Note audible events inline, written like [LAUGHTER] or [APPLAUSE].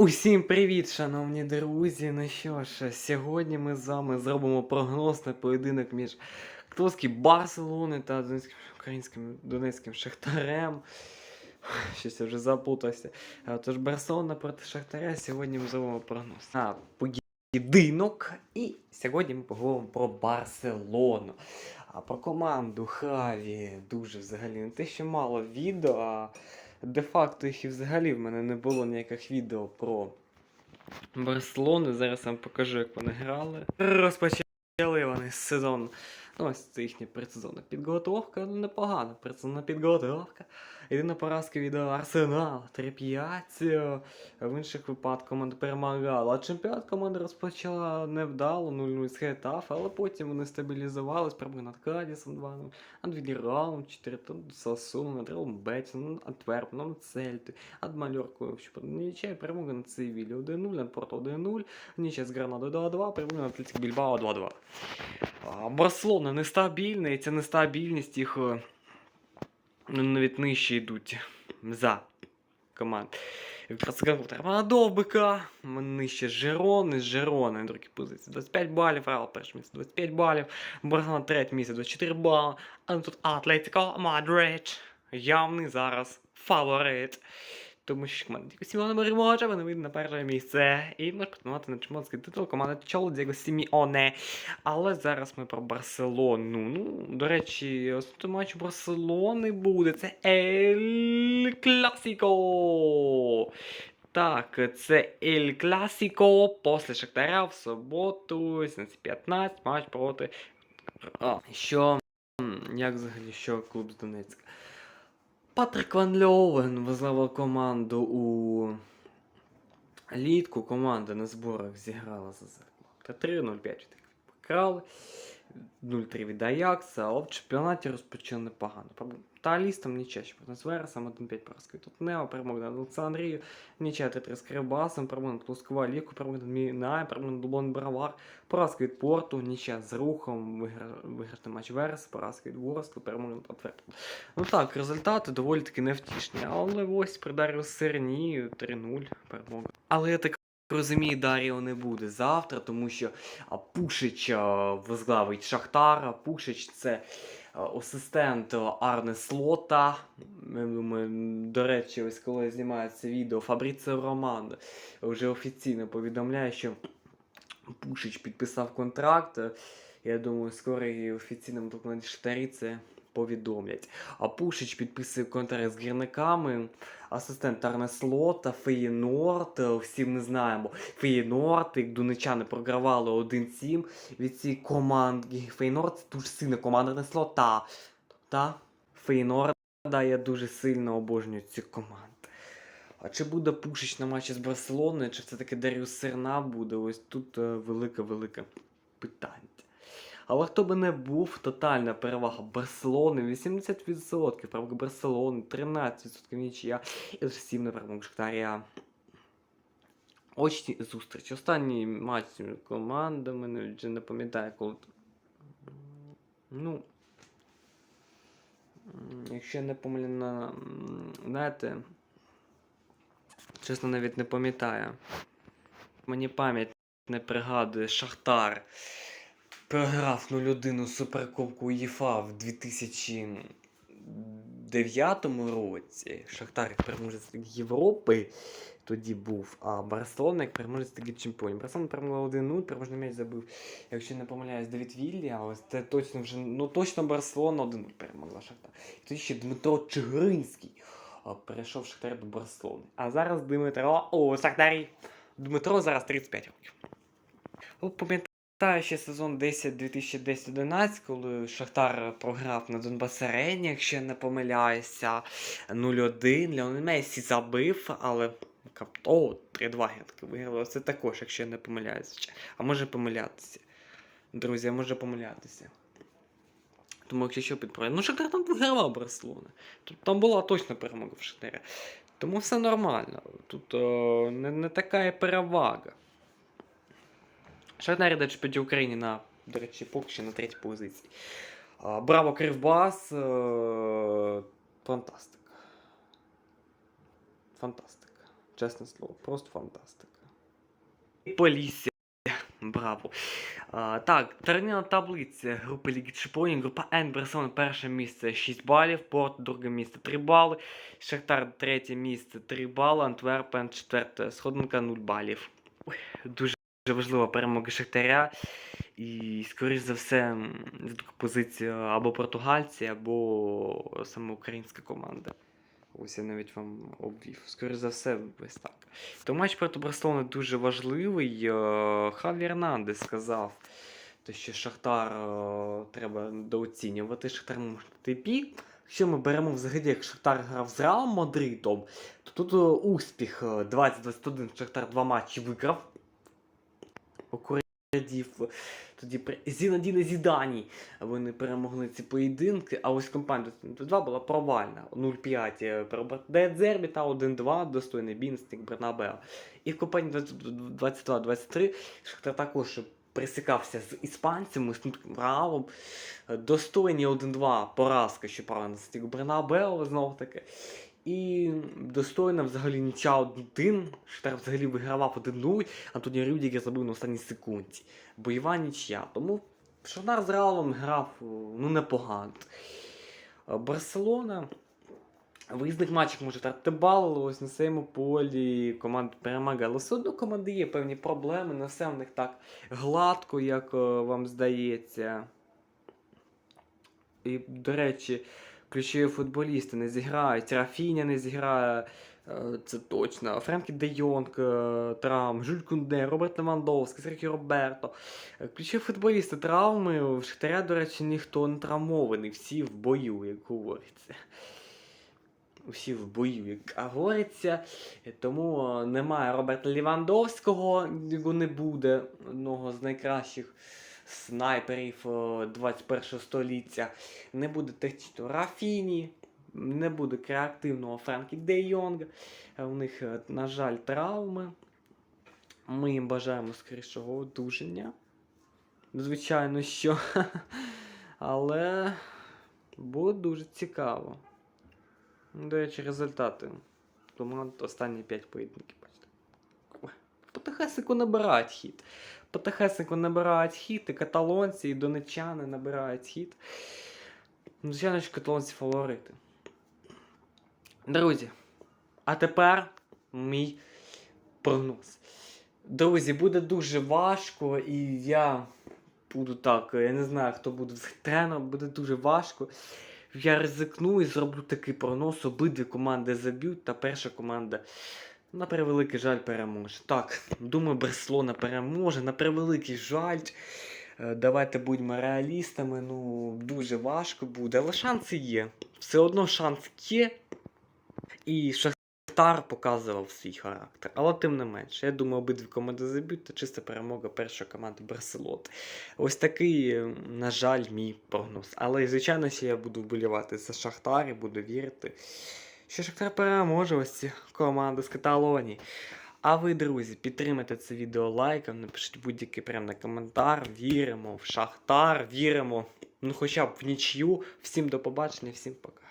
Усім привіт, шановні друзі. Ну що ж, сьогодні ми з вами зробимо прогноз на поєдинок між Ктовським Барселони та Донецьким українським Донецьким Шахтарем. Щось я вже заплутався. Тож Барселона проти Шахтаря. Сьогодні ми зробимо прогноз на поєдинок. І сьогодні ми поговоримо про Барселону. А про команду Хаві дуже взагалі не те, що мало відео, а де-факто їх і взагалі в мене не було ніяких відео про Барселону. Зараз я вам покажу, як вони грали. Розпочали вони сезон. Ну, ось це їхня предсезонна підготовка. Ну, непогана предсезонна підготовка. Єдина поразка від Арсенал 3-5. В інших випадках команда перемагала. А чемпіонат команда розпочала невдало 0-0 з Хетаф, але потім вони стабілізувались, прямо над Кадісом 2-0, над Відіраном 4 Сасуном, над Реалом Бетісом, над Антверпеном, Цельти, над Мальоркою, що нічия перемога над Севілі 1-0, над Порту 1-0, нічия з Гранадою 2-2, перемога над Атлетико Більбао 2-2. Барселона нестабільна, і ця нестабільність їх е, ну, навіть нижче йдуть за команд. Якраз треба довбика, нижче Жерони, з Жерони, на другій позиції 25 балів, Реал перше місце 25 балів, Барселона третє місце 24 бали, а тут Атлетико Мадрид, явний зараз фаворит. Тому що команда Сіміоне переможе, вони вийдуть на перше місце. І може претендувати на чемпіонський титул команда Чоло Діго Сіміоне. Але зараз ми про Барселону. Ну, до речі, основний матч Барселони буде. Це Ель Класіко. Так, це Ель Класіко після Шахтаря в суботу, 17.15, матч проти. А, що. Як взагалі, що клуб з Донецька? Патрик Ван Льовен возглавив команду у літку. Команда на зборах зіграла за зарплату 3-0-5 покрали. 0-3 від Аякса, але в чемпіонаті розпочали непогано. Та лістом нічия, проти з Вересом 1-5 поразки. Тут Нео перемог над Олександрією, нічия 3-3 з Кривбасом, перемог над Лускова Ліку, перемог над Мінає, перемог над Дублон Бравар, поразка від Порту, нічия з Рухом, вигра- виграти матч Верес, поразка від Ворскли, перемог над Антверпом. Ну так, результати доволі таки невтішні, але ось при Даріо Серні 3-0 перемога. Але я так розумію, Даріо не буде завтра, тому що Пушич возглавить Шахтара. Пушич це асистент Арне Слота. До речі, ось коли знімається відео, Фабріціо Роман вже офіційно повідомляє, що Пушич підписав контракт. Я думаю, скоро і офіційному докладі Шахтарі це повідомлять. А Пушич підписує контракт з гірниками. Асистент Арне Слота, Феєнорд, е, всі ми знаємо. Феєнорд, як донечани програвали 1-7 від цієї команди. Феєнорд це дуже сильна команда Арне Слота. Та Феєнорда я дуже сильно обожнюю цю команду. А чи буде Пушич на матчі з Барселоною, чи все-таки Даріус Серна буде? Ось тут велике-велике питання. Але хто би не був, тотальна перевага Барселони 80%, перемога Барселони, 13% нічия і лише 7 на перемогу Шахтаря. Очні зустрічі. Останній матч між командами, вже не пам'ятаю, коли. Ну. Якщо я не помиляю, знаєте, чесно навіть не пам'ятаю. Мені пам'ять не пригадує Шахтар програв 0-1 у Суперкубку УЄФА в 2009 році. Шахтар як переможець Європи тоді був, а Барселона як переможець Ліги Чемпіонів. Барселона перемогла 1-0, переможний м'яч забив, якщо не помиляюсь, Давід Віллі, але це точно вже, ну точно Барселона 1-0 перемогла Шахтар. І тоді ще Дмитро Чигиринський перейшов Шахтар до Барселони. А зараз Дмитро, о, Шахтарі. Дмитро зараз 35 років. Ви Пам'ятаю ще сезон 10 2010-11, коли Шахтар програв на Донбас Арені, якщо не помиляюся, 0-1. Леонель Месі забив, але кап- о, 3-2 я таки виграли. Це також, якщо не помиляюся. А може помилятися. Друзі, може помилятися. Тому якщо що підправляю. Ну, Шахтар там вигравав Барселона. Тут там була точно перемога в Шахтаря. Тому все нормально. Тут о, не, не така і перевага. Шахтар йде чемпіонаті України на, до речі, поки що на третій позиції. Браво Кривбас. е, Фантастика. Фантастика. чесне слово, просто фантастика. Полісся. Браво. А, так, турнірна таблиця групи Ліги Чемпіонів. Група Н Барселона перше місце 6 балів, Порт друге місце 3 бали, Шахтар третє місце 3 бали, Антверпен четверте, Сходинка 0 балів. Ой, Дуже важлива перемога Шахтаря. І, скоріш за все, позиція або португальці, або саме українська команда. Ось я навіть вам обвів. Скоріше за все, ось так. То матч проти Барселони дуже важливий. Е, Хаві Ернандес сказав, що Шахтар е, треба недооцінювати. Шахтар може пік. Якщо ми беремо взагалі, як Шахтар грав з Реалом Мадридом, то тут е, успіх е, 20-21 Шахтар два матчі виграв. Окорядів тоді при Зінадіна Зідані вони перемогли ці поєдинки, а ось компанія 2 була провальна. 0-5 про Дедзербі та 1-2 достойний Бінстик Бернабео. І в компанії 22-23 Шахтар також присікався з іспанцями, з Реалом. Достойні 1-2 поразка, що правда, на Бернабео знов таки. І достойна взагалі ніча 1 Шахтар взагалі вигравав 1-0, Антоні Рюдігер забив на останній секунді. Бойова нічия. Тому Шахтар з Реалом грав ну, непогано. Е, Барселона. Виїзних матчах може втратити бал, ось на своєму полі команда перемагає. Але все одно команди є певні проблеми, не все в них так гладко, як е, вам здається. І, до речі, ключові футболісти не зіграють. Рафіня не зіграє, е, це точно. Френкі Де Йонг, е, травм, Жюль Кунде, Роберт Левандовський, Серхіо Роберто. Е, Ключові футболісти травми. В Шахтаря, до речі, ніхто не травмований, всі в бою, як говориться. Усі в бою, як говориться. Тому немає Роберта Лівандовського, його не буде, одного з найкращих снайперів е, 21 століття. Не буде технічного Рафіні, не буде креативного Франкі Де Йонга. Е, У них, е, на жаль, травми. Ми їм бажаємо скорішого одужання. Звичайно, що. [LAUGHS] Але буде дуже цікаво. До речі, результати. Тому останні 5 поєдинків, Потихесенько набирають хід. Потихесенько набирають хід, і каталонці, і донечани набирають хід. Ну, Звичайно, що каталонці фаворити. Друзі, а тепер мій прогноз. Друзі, буде дуже важко, і я буду так, я не знаю, хто буде тренером, буде дуже важко. Я ризикну і зроблю такий прогноз. Обидві команди заб'ють, та перша команда, на превеликий жаль, переможе. Так, думаю, Барселона переможе. На превеликий жаль. Е, Давайте будьмо реалістами. Ну, дуже важко буде, але шанси є. Все одно шанс є. І Шахтар показував свій характер. Але тим не менше, я думаю, обидві команди заб'ють, та чиста перемога першої команди Барселони. Ось такий, е, на жаль, мій прогноз. Але, звичайно, я буду вболівати за Шахтар і буду вірити, що Шахтар переможе ось ці команди з Каталонії. А ви, друзі, підтримайте це відео лайком, напишіть будь-який прям коментар. Віримо в Шахтар, віримо, ну хоча б в нічю. Всім до побачення, всім пока.